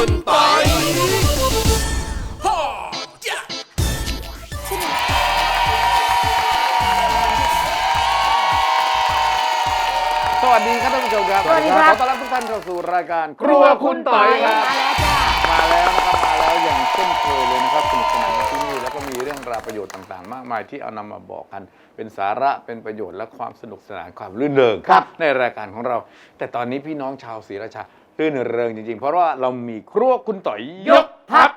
คุณปอยสวัสดีครับท่านผู้ชมครับสวัสดีครับขอต้อนรับทุกท่านเข้าสู่รายการ ครัวคุณต่อยครับมาแล้วจ้ามาแล้วนะครับมาแล้วอย่างเช่นเคยเลยนะครับสนุกสนานกันที่นี่แล้วก็มีเรื่องราวประโยชน์ต่างๆ มากมายที่เอานำมาบอกกัน เป็นสาระเป็นประโยชน์และความสนุกสนานความรื่นเริงครับในรายการของเรา แต่ตอนนี้พี่น้องชาวศรีราชา รื่นเริงจริงๆ เพราะว่าเรามีครัวคุณต่อยยกทัพ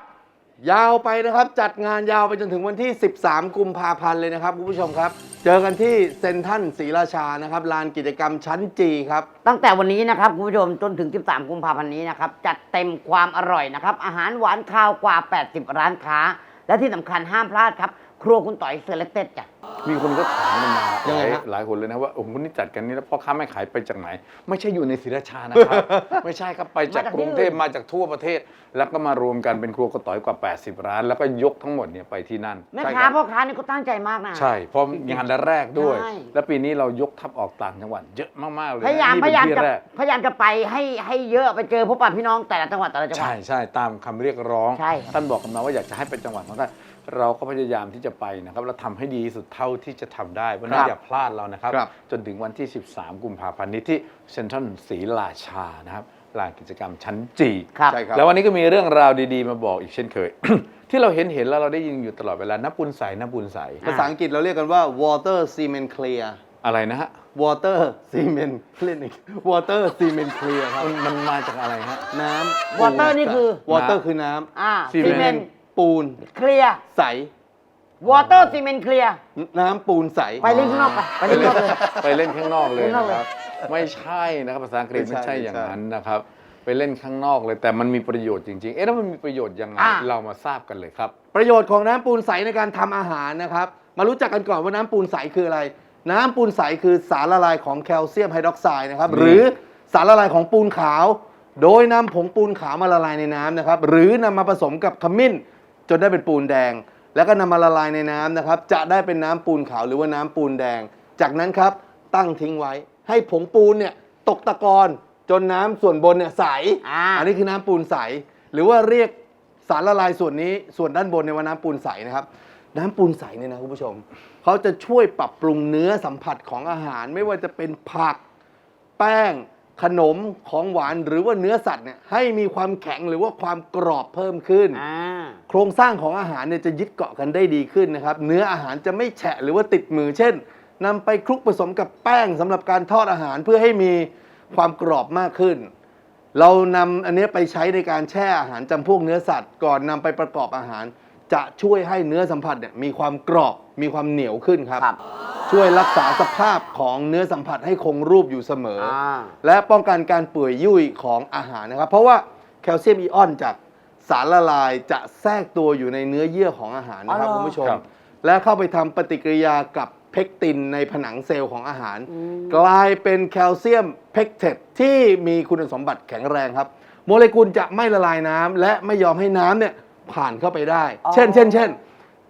ยาวไปนะครับ จัดงานยาวไปจนถึงวันที่ 13 กุมภาพันธ์เลยนะครับคุณผู้ชมครับ เจอกันที่เซนทรันศรีราชานะครับลานกิจกรรมชั้นจีครับ ตั้งแต่วันนี้นะครับคุณผู้ชมจนถึง 13 กุมภาพันธ์นี้นะครับ จัดเต็มความอร่อยนะครับ อาหารหวานข้าวกว่า 80 ร้านค้า และที่สำคัญห้ามพลาดครับ ครัวคุณต่อยเซเลเต็ดจ้ะ มีคนก็ถามกันมายังหไงลายฮะหลายคนเลยนะว่าโอ้โหนี่จัดกันนี่แล้วพ่อค้าแม่ขายไปจากไหน ไม่ใช่อยู่ในศรีราชานะครับ ไม่ใช่ครับไปจากกรุงเทพมาจากทั่วประเทศ แล้วก็มารวมกันเป็นครัวกระต่อยกว่า 80 ร้าน แล้วก็ยกทั้งหมดเนี่ยไปที่นั่นแม่ใช่ค้ารับพ่อค้านี่ก็ตั้งใจมากนะ ใช่เพราะงานแรกด้วย ใช่ แล้วปีนี้เรายกทัพออกต่างจังหวัดเยอะมากๆเลยพยายามนี่พเป็นยายามที่จะแรก พยายามจะไปให้ให้เยอะไปเจอพบปะพี่น้องแต่ละจังหวัดแต่ละจังหวัด ใช่ใช่ตามคำเรียกร้อง ใช่ครับท่านบอกกันมาว่าอยากจะให้ไปจังหวัดของท่าน เราก็พยายามที่จะไปนะครับเราทำให้ดีที่สุดเท่าที่จะทำได้เพราะฉะนั้นอย่าพลาดเรานะครับ ครับ จนถึงวันที่ 13 กุมภาพันธ์นี้ที่เซ็นทรัลศรีราชานะครับลานกิจกรรมชั้นจีครับ ใช่ครับ แล้ววันนี้ก็มีเรื่องราวดีๆ มาบอกอีกเช่นเคย ที่เราเห็นเห็นแล้วเราได้ยินอยู่ตลอดเวลาน้ำปุนใสน้ำปุนใสภาษาอังกฤษเราเรียกกันว่า water cement clear อะไรนะฮะ water cement clinic water cement clear ครับมันมันมาจากอะไรฮะ น้ำ water นี่คือ water คือน้อ่าซีซีเมเมนนต์ ต์ำ ปูนเคลียร์ใส วอเตอร์ซีเมนต์เคลียร์น้ำปูนใส ไปเล่นข้างนอกไปไปเล่นข้างนอกเลย ไปเล่นข้างนอกเลยข้างนอกนะเลยครับไม่ใช่นะครับภาษาอังกฤษไม่ไม่ใช่ใช่อย่างไม่ใช่นั้นนะครับ ไปเล่นข้างนอกเลยแต่มันมีประโยชน์จริงๆ เอ๊ะแล้วมันมีประโยชน์ยังไงอะ เรามาทราบกันเลยครับ ประโยชน์ของน้ำปูนใสในการทำอาหารนะครับ มารู้จักกันก่อนว่าน้ำปูนใสคืออะไร น้ำปูนใสคือสารละลายของแคลเซียมไฮดรอกไซด์นะครับนี่หรือสารละลายของปูนขาว โดยนำผงปูนขาวมาละลายในน้ำนะครับ หรือนำมาผสมกับขมิ้น จนได้เป็นปูนแดง แล้วก็นำมาละลายในน้ำนะครับ จะได้เป็นน้ำปูนขาวหรือว่าน้ำปูนแดง จากนั้นครับตั้งทิ้งไว้ ให้ผงปูนเนี่ยตกตะกอนจนน้ำส่วนบนเนี่ยใสอ่าอันนี้คือน้ำปูนใส หรือว่าเรียกสารละลายส่วนนี้ส่วนด้านบนในยว่าน้ำปูนใสนะครับ น้ำปูนใสเนี่ยนะคุณผู้ชมเขาจะช่วยปรับปรุงเนื้อสัมผัสของอาหารไม่ว่าจะเป็นผัก แป้ง ขนมของหวานหรือว่าเนื้อสัตว์เนี่ยให้มีความแข็งหรือว่าความกรอบเพิ่มขึ้น อ่า โครงสร้างของอาหารเนี่ยจะยึดเกาะกันได้ดีขึ้นนะครับ เนื้ออาหารจะไม่แฉะหรือว่าติดมือ เช่นนำไปคลุกผสมกับแป้งสำหรับการทอดอาหารเพื่อให้มีความกรอบมากขึ้น เรานำอันเนี้ยไปใช้ในการแช่อาหารจำพวกเนื้อสัตว์ ก่อนนำไปประกอบอาหาร จะช่วยให้เนื้อสัมผัสเนี่ยมีความกรอบมีความเหนียวขึ้นครับ ครับ ช่วยรักษาสภาพของเนื้อสัมผัสให้คงรูปอยู่เสมออ อ่า และป้องกันการเปื่อยยุ่ยของอาหารนะครับ เพราะว่าแคลเซียมไอออนจากสารละลายจะแทรกตัวอยู่ในเนื้อเยื่อของอาหารนะครับอ๋อเหรอ คุณผู้ชม ครับ และเข้าไปทำปฏิกิริยากับเพกตินในผนังเซลล์ของอาหาร กลายเป็นแคลเซียมเพกเทตที่มีคุณสมบัติแข็งแรงครับ โมเลกุลจะไม่ละลายน้ำและไม่ยอมให้น้ำเนี่ย ผ่านเข้าไปได้ อ๋อ เช่น เช่น เช่น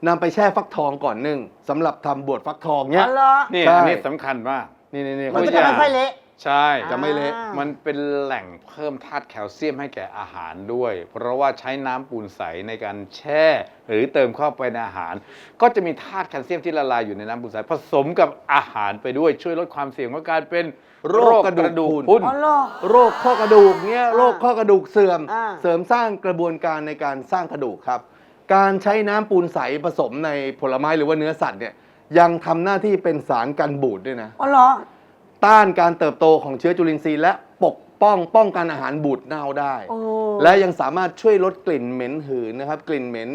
นำไปแช่ฟักทองก่อนนึ่งสำหรับทำบวชฟักทองเนี่ยอ๋อเหรอนี่ใช่ อันนี้สำคัญมาก นี่นี่นี่มันก็เขาจะ จะไม่ค่อยเละ ใช่จะไม่เละอ่ามันเป็นแหล่งเพิ่มธาตุแคลเซียมให้แก่อาหารด้วย เพราะว่าใช้น้ำปูนใสในการแช่ หรือเติมเข้าไปในอาหาร ก็จะมีธาตุแคลเซียมที่ละลายอยู่ในน้ำปูนใสผสมกับอาหารไปด้วยช่วยลดความเสี่ยงของการเป็นโรคกระดูกพรุน พรุน อ๋อเหรอ โรคข้อกระดูกเนี่ยโรคข้อกระดูกเสื่อม อ่า เสริมสร้างกระบวนการในการสร้างกระดูกครับ การใช้น้ำปูนใสผสมในผลไม้หรือว่าเนื้อสัตว์เนี่ยยังทำหน้าที่เป็นสารกันบูดด้วยนะ อ๋อเหรอ ต้านการเติบโตของเชื้อจุลินทรีย์และปกป้องป้องกันอาหารบูดเน่าได้ โอ้และยังสามารถช่วยลดกลิ่นเหม็นหืนนะครับ กลิ่นเหม็น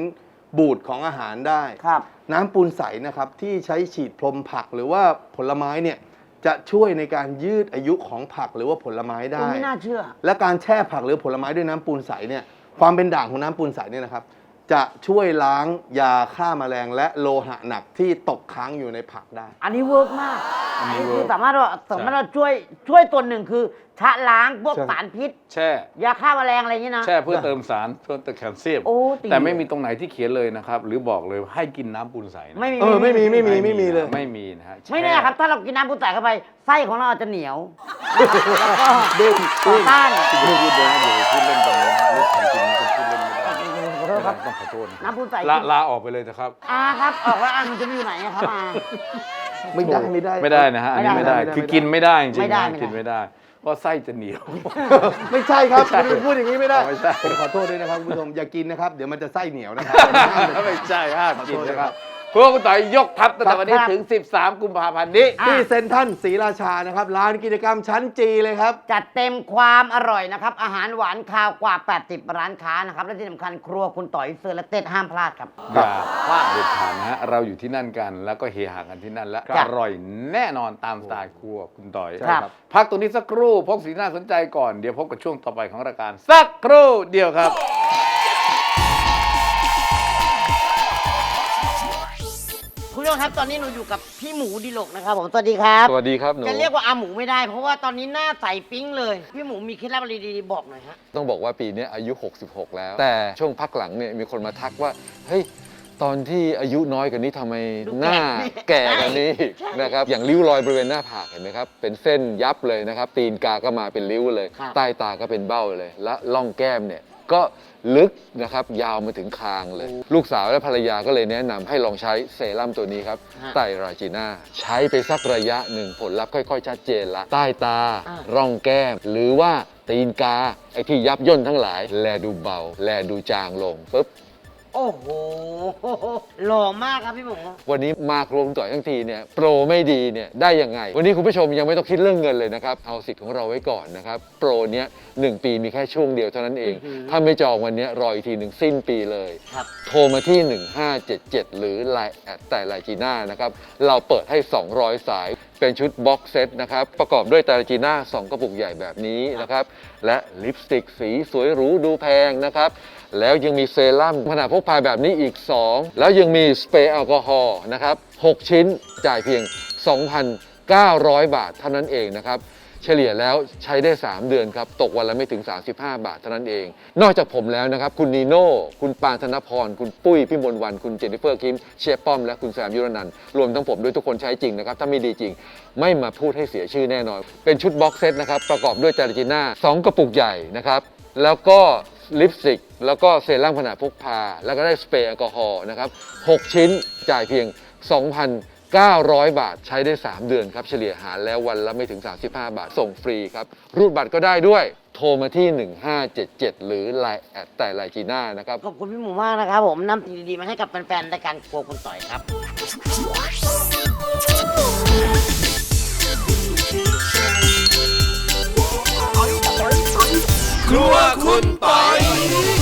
บูดของอาหารได้ ครับ น้ำปูนใสนะครับที่ใช้ฉีดพรมผักหรือว่าผลไม้เนี่ยจะช่วยในการยืดอายุของผักหรือว่าผลไม้ได้ ไม่น่าเชื่อ และการแช่ผักหรือผลไม้ด้วยน้ำปูนใสเนี่ยความเป็นด่างของน้ำปูนใสเนี่ยนะครับ จะช่วยล้างยาฆ่าแมลงและโลหะหนักที่ตกค้างอยู่ในผักได้ อันนี้เวิร์กมาก อันนี้คืเวิอร์กสามารถว่าสามารถว่าช่วยช่วยตัวหนึ่งคือชะล้างพวกใช่ สารพิษ แช่ ยาฆ่าแมลงอะไรอย่างนี้นะ แช่เพื่อเติมสารเพื่อเติมแคลเซียมโอ้ตีแต่ไม่มีตรงไหนที่เขียนเลยนะครับ หรือบอกเลยให้กินน้ำปูนใสนะไม่มีเออไม่มีไม่มีไม่มีเลย ไม่มีนะฮะไม่แน่ครับ ถ้าเรากินน้ำปูนใสเข้าไปไส้ของเราอาจจะเหนียวแล้วก็เด้งต่อต้าน ที่จะพูดเลยนะเดี๋ยวพูดเล่นตรงนี้นะเรื่องของจริงคุณพูดเล่นไม่ได้ขอโทษครับ ต้องขอโทษนะน้ำปูนใสลาลาออกไปเลยนะครับ อาครับ ออกแล้วอามันจะไปอยู่ไหนอะครับอา ไม่ได้ไม่ได้ ไม่ได้นะฮะอันนี้ไม่ไม่ได้ได้ไม่ได้คือกินไม่ได้จริงๆไม่ได้นะไม่ได้ กินไม่ได้ เพราะไส้จะเหนียว ไม่ใช่ครับคุณไปพูดอย่างนี้ไม่ได้ไม่ใช่ ผมขอโทษด้วยนะครับคุณผู้ชมอย่ากินนะครับ เดี๋ยวมันจะไส้เหนียวนะครับ ไม่ใช่ห้ามกินนะครับ พวกคุณต่อยยกทัพตั้งแต่วันนี้ครับถึง 13 กุมภาพันธ์นี้อะที่เซ็นทรัลศรีราชานะครับร้านกิจกรรมชั้นจีเลยครับ จัดเต็มความอร่อยนะครับ อาหารหวานคาวกว่า 80 ร้านค้านะครับ และที่สำคัญครัวคุณต่อยเซอร์และเต็ดห้ามพลาดครับ อย่าพลาดเด็ดขาดนะฮะเราอยู่ที่นั่นกัน แล้วก็เฮฮากันที่นั่นและครับ อร่อยแน่นอนตามสไตล์ครัวคุณต่อยครับ พักตรงนี้สักครู่พบสิ่งน่าสนใจก่อนเดี๋ยวพบกับช่วงต่อไปของรายการสักครู่เดียวครับ ผู้ชมครับ ตอนนี้หนูอยู่กับพี่หมูดิลกนะครับผม สวัสดีครับ สวัสดีครับหนูจะเรียกว่าอาหมูไม่ได้ เพราะว่าตอนนี้หน้าใสปิ๊งเลย พี่หมูมีเคล็ดลับอะไรดีๆบอกหน่อยฮะ ต้องบอกว่าปีนี้อายุ 66 แล้ว แต่ช่วงพักหลังเนี่ยมีคนมาทักว่า เฮ้ย ตอนที่อายุน้อยกว่านี้ทำไมดูหน้าแก่แก่กว่านี้ใช่นะครับ อย่างริ้วรอยบริเวณหน้าผากเห็นไหมครับ เป็นเส้นยับเลยนะครับ ตีนกาก็มาเป็นริ้วเลยครับใต้ตาก็เป็นเบ้าเลย และล่องแก้มเนี่ยก็ลึกนะครับยาวมาถึงคางเลย ลูกสาวและภรรยาก็เลยแนะนำให้ลองใช้เซรั่มตัวนี้ครับฮะไตรราจีน่าใช้ไปสักระยะหนึ่งผลลัพธ์ค่อยๆชัดเจนละ ใต้ตา อ่า ร่องแก้ม หรือว่าตีนกา ไอ้ที่ยับย่นทั้งหลาย แลดูเบา แลดูจางลงปุ๊บ โอ้โห หล่อมากครับพี่หมู วันนี้มากรวมต่อยทั้งทีเนี่ยโปรไม่ดีเนี่ยได้ยังไง วันนี้คุณผู้ชมยังไม่ต้องคิดเรื่องเงินเลยนะครับ เอาสิทธิ์ของเราไว้ก่อนนะครับโปรเนี้ยหนึ่งปีมีแค่ช่วงเดียวเท่านั้นเอง อือหือถ้าไม่จองวันเนี้ยรออีกทีหนึ่งสิ้นปีเลย ครับ โทรมาที่ 1577 หรือไลน์แอดแต่ไลจีน่านะครับ เราเปิดให้ 200 สาย เป็นชุดบ็อกเซตนะครับ ประกอบด้วยไตรจีน่า 2 กระปุกใหญ่แบบนี้นะครับ และลิปสติกสีสวยหรูดูแพงนะครับ แล้วยังมีเซรั่มขนาดพกพาแบบนี้อีก 2 แล้วยังมีสเปรย์แอลกอฮอล์นะครับ 6 ชิ้นจ่ายเพียง 2,900 บาทเท่านั้นเองนะครับเฉลี่ยแล้วใช้ได้ 3 เดือนครับ ตกวันละไม่ถึง 35 บาทเท่านั้นเอง นอกจากผมแล้วนะครับ คุณนีโน่ คุณปานธนพร คุณปุ้ยพี่มนวัน คุณเจนนิเฟอร์คิม เชฟป้อม และคุณแซมยุรนันท์รวมทั้งผมด้วยทุกคนใช้จริงนะครับ ถ้าไม่ดีจริง ไม่มาพูดให้เสียชื่อแน่นอน เป็นชุดบ็อกเซตนะครับ ประกอบด้วยจาริจิน่า2กระปุกใหญ่นะครับ แล้วก็ ลิปสติก แล้วก็เซรั่มขนาดพกพา แล้วก็ได้สเปรย์แอลกอฮอล์นะครับ 6 ชิ้นจ่ายเพียง 2,900 บาทใช้ได้ 3 เดือนครับ เฉลี่ยหารแล้ววันละไม่ถึง 35 บาท ส่งฟรีครับ รูดบัตรก็ได้ด้วยโทรมาที่ 1577 หรือไลน์แอดแต่ไลจีน่านะครับ ขอบคุณพี่หมูมากนะครับผมนำสิ่งดีๆมาให้กับแฟนๆรายการครัวคุณต่อยครับ ครัวคุณปอย